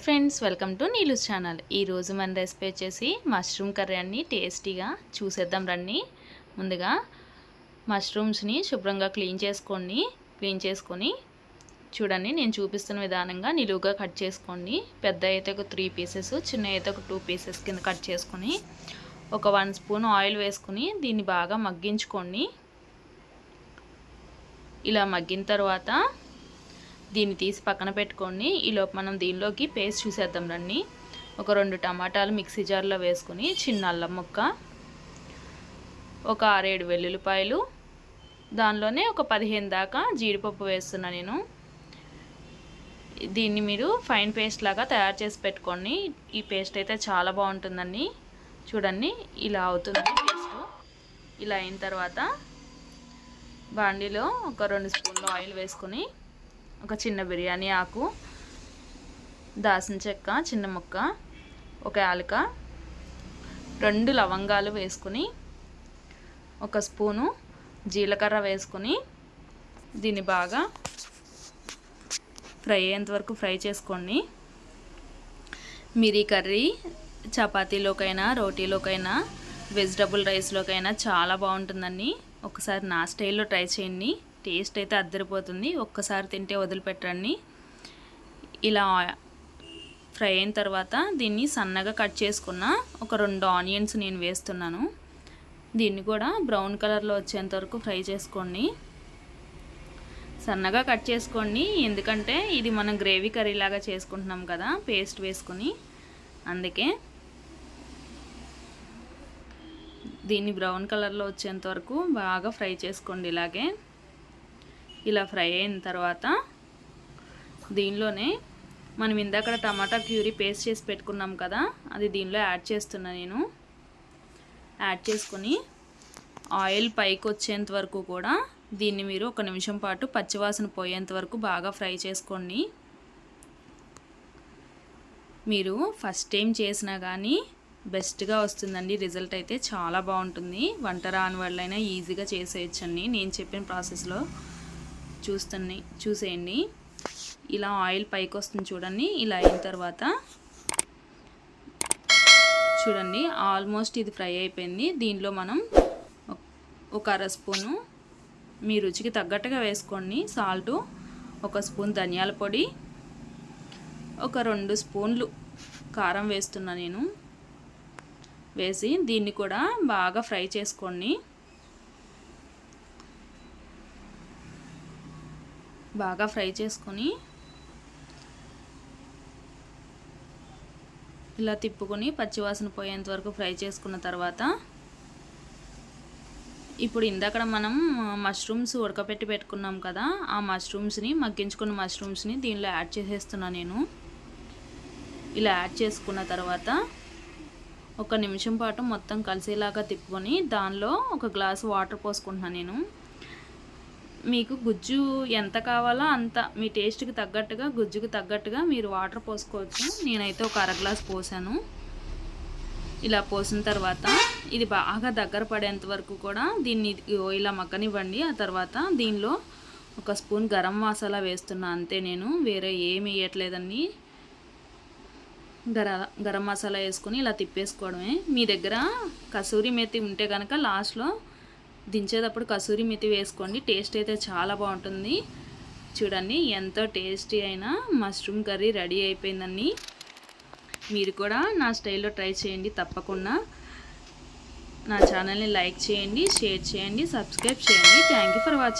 Hi friends welcome to Neelu's channel ఈరోజు మన recipe వచ్చేసి మష్రూమ్ కర్రీ అన్ని టేస్టీగా చూసేద్దాం రండి. ముందుగా మష్రూమ్స్ని శుభ్రంగా క్లీన్ చేసుకోండి. క్లీన్ చేసుకొని చూడండి నేను చూపిస్తున్న విధానంగా నిలువుగా కట్ చేసుకోండి. పెద్ద అయితే ఒక త్రీ పీసెస్ చిన్న అయితే ఒక టూ పీసెస్ కింద కట్ చేసుకొని ఒక వన్ స్పూన్ ఆయిల్ వేసుకుని దీన్ని బాగా మగ్గించుకోండి. ఇలా మగ్గిన తర్వాత దీన్ని తీసి పక్కన పెట్టుకొని ఈలోపు మనం దీనిలోకి పేస్ట్ చూసేద్దాం రండి. ఒక రెండు టమాటాలు మిక్సీ జార్లో వేసుకుని చిన్న అల్లం ముక్క ఒక ఆరేడు వెల్లుల్లిపాయలు దానిలోనే ఒక పదిహేను దాకా జీడిపప్పు వేస్తున్నా నేను. దీన్ని మీరు ఫైన్ పేస్ట్ లాగా తయారు చేసి పెట్టుకోండి. ఈ పేస్ట్ అయితే చాలా బాగుంటుందండి. చూడండి ఇలా అవుతుంది పేస్ట్. ఇలా అయిన తర్వాత బాండీలో ఒక రెండు స్పూన్లు ఆయిల్ వేసుకొని ఒక చిన్న బిర్యానీ ఆకు దాసిన చెక్క చిన్న ముక్క ఒక యాలక రెండు లవంగాలు వేసుకుని ఒక స్పూను జీలకర్ర వేసుకొని దీన్ని బాగా ఫ్రై అయ్యేంత వరకు ఫ్రై చేసుకోండి. మీరు ఈ కర్రీ చపాతీలోకైనా రోటీలోకైనా వెజిటబుల్ రైస్లోకైనా చాలా బాగుంటుందండి. ఒకసారి నా స్టైల్లో ట్రై చేయండి. టేస్ట్ అయితే అద్దరిపోతుంది. ఒక్కసారి తింటే వదిలిపెట్టండి. ఇలా ఫ్రై అయిన తర్వాత దీన్ని సన్నగా కట్ చేసుకున్న ఒక రెండు ఆనియన్స్ నేను వేస్తున్నాను. దీన్ని కూడా బ్రౌన్ కలర్లో వచ్చేంత వరకు ఫ్రై చేసుకోండి. సన్నగా కట్ చేసుకోండి. ఎందుకంటే ఇది మనం గ్రేవీ కర్రీ లాగా చేసుకుంటున్నాం కదా పేస్ట్ వేసుకుని. అందుకే దీన్ని బ్రౌన్ కలర్లో వచ్చేంత వరకు బాగా ఫ్రై చేసుకోండి ఇలాగే. ఇలా ఫ్రై అయిన తర్వాత దీనిలోనే మనం ఇందాక టమాటా ప్యూరీ పేస్ట్ చేసి పెట్టుకున్నాం కదా అది దీనిలో యాడ్ చేస్తున్నా నేను. యాడ్ చేసుకొని ఆయిల్ పైకి వచ్చేంత వరకు కూడా దీన్ని మీరు ఒక నిమిషం పాటు పచ్చివాసన పోయేంత వరకు బాగా ఫ్రై చేసుకోండి. మీరు ఫస్ట్ టైం చేసినా కానీ బెస్ట్గా వస్తుందండి. రిజల్ట్ అయితే చాలా బాగుంటుంది. వంట రాని వాళ్ళైనా ఈజీగా చేసేయచ్చండి. నేను చెప్పిన ప్రాసెస్లో. చూస్తుంది చూసేయండి. ఇలా ఆయిల్ పైకి వస్తుంది చూడండి. ఇలా అయిన తర్వాత చూడండి ఆల్మోస్ట్ ఇది ఫ్రై అయిపోయింది. దీనిలో మనం ఒక అర స్పూను మీ రుచికి తగ్గట్టుగా వేసుకోండి. సాల్టు ఒక స్పూన్ ధనియాల పొడి ఒక రెండు స్పూన్లు కారం వేస్తున్నా నేను. వేసి దీన్ని కూడా బాగా ఫ్రై చేసుకోండి. బాగా ఫ్రై చేసుకొని ఇలా తిప్పుకొని పచ్చివాసన పోయేంత వరకు ఫ్రై చేసుకున్న తర్వాత ఇప్పుడు ఇందాక మనం మష్రూమ్స్ ఉడకపెట్టి పెట్టుకున్నాం కదా ఆ మష్రూమ్స్ని మగ్గించుకున్న మష్రూమ్స్ని దీనిలో యాడ్ చేసేస్తున్నా నేను. ఇలా యాడ్ చేసుకున్న తర్వాత ఒక నిమిషం పాటు మొత్తం కలిసేలాగా తిప్పుకొని దానిలో ఒక గ్లాస్ వాటర్ పోసుకుంటున్నాను నేను. మీకు గుజ్జు ఎంత కావాలో అంత మీ టేస్ట్కి తగ్గట్టుగా గుజ్జుకి తగ్గట్టుగా మీరు వాటర్ పోసుకోవచ్చు. నేనైతే ఒక అర గ్లాస్ పోసాను. ఇలా పోసిన తర్వాత ఇది బాగా దగ్గర పడేంత వరకు కూడా దీన్ని ఇలా మగ్గనివ్వండి. ఆ తర్వాత దీనిలో ఒక స్పూన్ గరం మసాలా వేస్తున్నా అంతే నేను. వేరే ఏమి వేయట్లేదండి. గర గరం మసాలా వేసుకొని ఇలా తిప్పేసుకోవడమే. మీ దగ్గర కసూరి మెతి ఉంటే కనుక లాస్ట్లో దించేటప్పుడు కసూరి మెతి వేసుకోండి. టేస్ట్ అయితే చాలా బాగుంటుంది. చూడండి ఎంతో టేస్టీ అయిన మష్రూమ్ కర్రీ రెడీ అయిపోయిందండి. మీరు కూడా నా స్టైల్లో ట్రై చేయండి తప్పకుండా. నా ఛానల్ని లైక్ చేయండి షేర్ చేయండి సబ్స్క్రైబ్ చేయండి. Thank for watching.